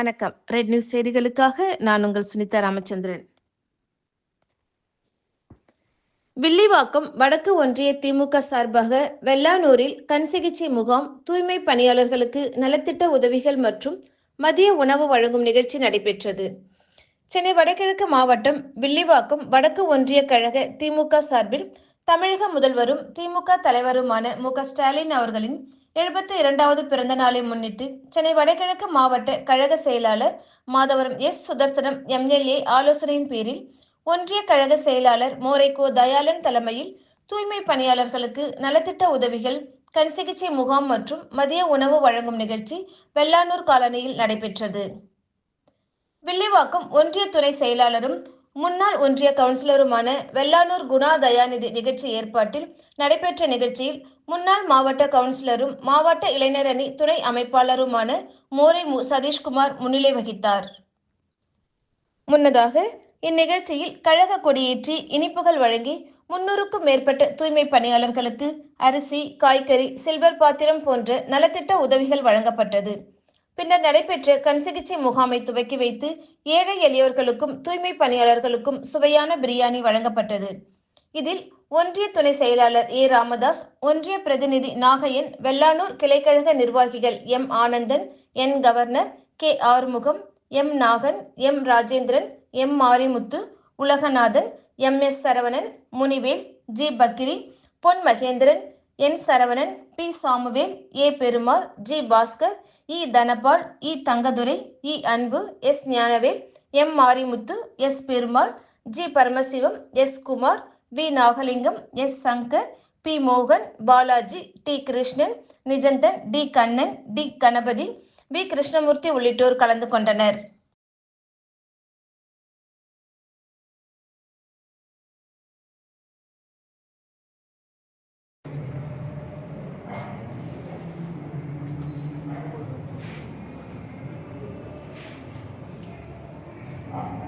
வணக்கம். Red news செய்திகளுக்காக நான் உங்கள் சுனிதா ராமச்சந்திரன். வில்லிவாக்கம் வடக்கு ஒன்றிய திமுக சார்பாக வெள்ளானூரில் கண் சிகிச்சை முகாம் தூய்மை பணியாளர்களுக்கு நலத்திட்ட உதவிகள் மற்றும் மதிய உணவு வழங்கும் நிகழ்ச்சி நடைபெற்றது. சென்னை வடகிழக்கு மாவட்டம் வில்லிவாக்கம் வடக்கு ஒன்றிய கழக திமுக சார்பில் தமிழக முதல்வரும் திமுக தலைவருமான மு ஸ்டாலின் அவர்களின் எழுபத்தி இரண்டாவது பிறந்த நாளை முன்னிட்டு சென்னை வடகிழக்கு மாவட்ட கழக செயலாளர் மாதவரம் எஸ் சுதர்சனம் எம்எல்ஏ ஆலோசனையின் பேரில் ஒன்றிய கழக செயலாளர் மோரைகோ தயாளன் தலைமையில் தூய்மை பணியாளர்களுக்கு நலத்திட்ட உதவிகள் கண் சிகிச்சை முகாம் மற்றும் மதிய உணவு வழங்கும் நிகழ்ச்சி வெள்ளானூர் காலனியில் நடைபெற்றது. வில்லிவாக்கம் ஒன்றிய துணை செயலாளரும் முன்னாள் ஒன்றிய கவுன்சிலருமான வெள்ளானூர் குணா தயாநிதி நிகழ்ச்சி ஏற்பாட்டில் நடைபெற்ற நிகழ்ச்சியில் முன்னாள் மாவட்ட கவுன்சிலரும் மாவட்ட இளைஞர் அணி துணை அமைப்பாளருமான மோரை மு சதீஷ்குமார் முன்னிலை வகித்தார். முன்னதாக இந்நிகழ்ச்சியில் கழக கொடியேற்றி இனிப்புகள் வழங்கி முன்னூறுக்கும் மேற்பட்ட தூய்மை பணியாளர்களுக்கு அரிசி காய்கறி சில்வர் பாத்திரம் போன்ற நலத்திட்ட உதவிகள் வழங்கப்பட்டது. பின்னர் நடைபெற்ற கண் சிகிச்சை முகாமை துவக்கி வைத்து ஏழை எளியோர்களுக்கும் தூய்மை பணியாளர்களுக்கும் சுவையான பிரியாணி வழங்கப்பட்டது. இதில் ஒன்றிய துணை செயலாளர் ஏ. ராமதாஸ் ஒன்றிய பிரதிநிதி நாகையன் வெள்ளானூர் கிளைக்கழக நிர்வாகிகள் M. Anandan N. Governor K. Arumugam M. Nagan M. Rajendran M. Marimuthu Ulaganathan M. S. Saravanan Munivel G. Pakkiri Pon Mahendran N Saravanan P. Samuel A. Perumal G. Baskar E. Dhanapal E. Thangadurai E. Anbu S. Gnanavel M. Marimuthu S. Perumal G. Paramasivam S. Kumar V. Nagalingam S. Shankar P. மோகன் Balaji T. Krishnan Nijanthan T. Kannan T. Ganapathi V. Krishnamoorthy உள்ளிட்டோர் கலந்து கொண்டனர். Amen.